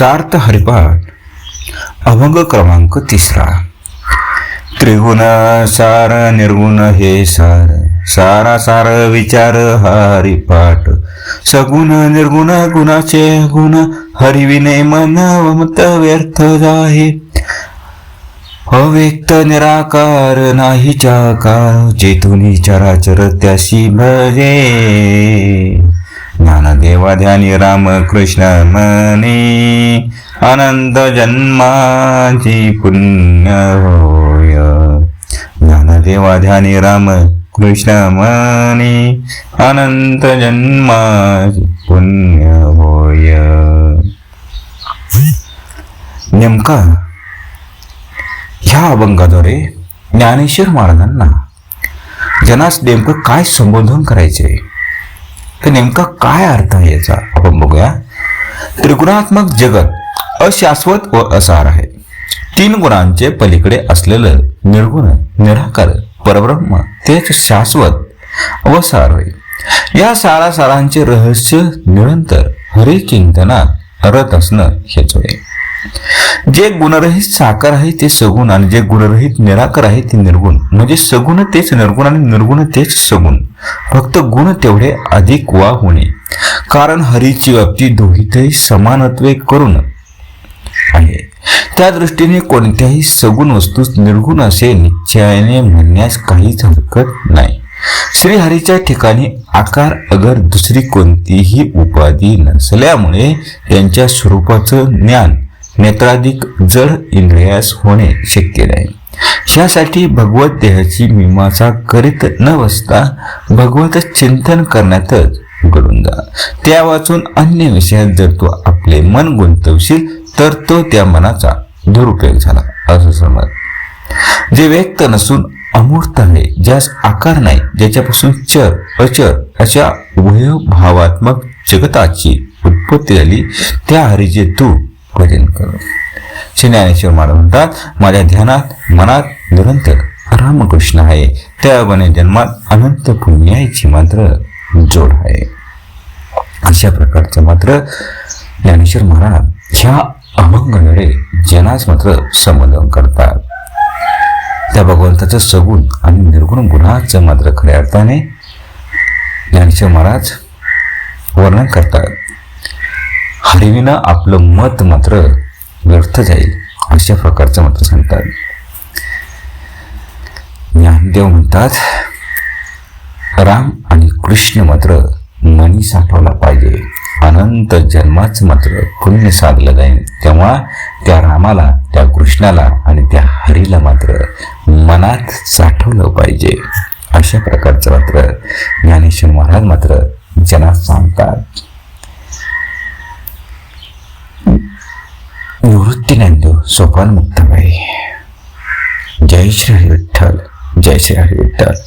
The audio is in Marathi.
सार्थ हरिपाठ अभंग क्रमांक तिसरा. त्रिगुण सार निर्गुण हे सार सारा सार विचार हरिपाठ सगुण निर्गुण गुणाचे गुण हरिविने मन मत व्यर्थ जाहे. अव्यक्त निराकार नाही चाकार चेतुनी चराचर त्याशी भजे. ज्ञानदेवा ध्यानी राम कृष्ण मने अनंत जन्माची पुण्य होय। ज्ञानदेवा ध्यानी राम कृष्ण मने अनंत जन्माची पुण्य होय। नेमका ह्या अभंगाद्वारे ज्ञानेश्वर महाराजांना जनास नेमकं काय संबोधन करायचे तर नेमका काय अर्थ आहे याचा? आपण बघूया. त्रिगुणात्मक जगत अशाश्वत व असार आहे. तीन गुणांचे पलीकडे असलेलं निर्गुण निराकार परब्रह्म तेच शाश्वत व सार होय या सारा सारांचे रहस्य निरंतर हरिचिंतनात रत असणं हेच होय. जे गुणरहित साकार आहे ते सगुण आणि जे गुणरहित निराकार आहे ते निर्गुण. म्हणजे सगुण तेच निर्गुण आणि निर्गुण तेच सगुण. फक्त गुण तेवढे अधिक वा होणे. कारण हरीची व्याप्ती दोघीतही समानत्वे करून आहे. त्या दृष्टीने कोणत्याही सगुण वस्तूस निर्गुण असे निश्चयाने म्हणण्यास काहीच हरकत नाही. श्रीहरीच्या ठिकाणी आकार अगर दुसरी कोणतीही उपाधी नसल्यामुळे त्यांच्या स्वरूपाचं ज्ञान नेत्राधिक जड इंद्रियास होणे शक्य नाही. ह्यासाठी भगवत देहाची मीमांसा करीत न बसता भगवत चिंतन करण्यातच घडून जा त्या वाचून अन्य विषयात जर तू आपले मन गुंतवशील तर तो त्या मनाचा दुरुपयोग झाला असं समज. जे व्यक्त नसून अमूर्त आहे ज्यास आकार नाही ज्याच्यापासून चर अचर अशा उभय भावात्मक जगताची उत्पत्ती झाली त्या हरीचे तू भजन कर श्री ज्ञानेश्वर महाराज म्हणतात माझ्या ध्यानात मनात निरंतर रामकृष्ण आहे. त्या जन्मात अनंत पुण्याची मात्र जोड आहे. अशा प्रकारचं मात्र ज्ञानेश्वर महाराज ह्या अभंगाद्वारे जनास मात्र संबोधन करतात. त्या भगवंताचं सगुण आणि निर्गुण गुणाचं मात्र खऱ्या अर्थाने ज्ञानेश्वर महाराज वर्णन करतात. हरिविना आपलं मत मात्र व्यर्थ जाईल. अशा प्रकारचं मात्र सांगतात. ज्ञानदेव म्हणतात राम आणि कृष्ण मात्र मनी साठवला पाहिजे. अनंत जन्माचं मात्र पुण्य साधलं जाईल. तेव्हा त्या रामाला त्या कृष्णाला आणि त्या हरीला मात्र मनात साठवलं पाहिजे. अशा प्रकारचं मात्र ज्ञानेश्वर महाराज मात्र जनात सांगतात. నివృత్తి నివృత్తినందు సోపానముక్తమై జై శ్రీ విఠల్ జై శ్రీ విఠల్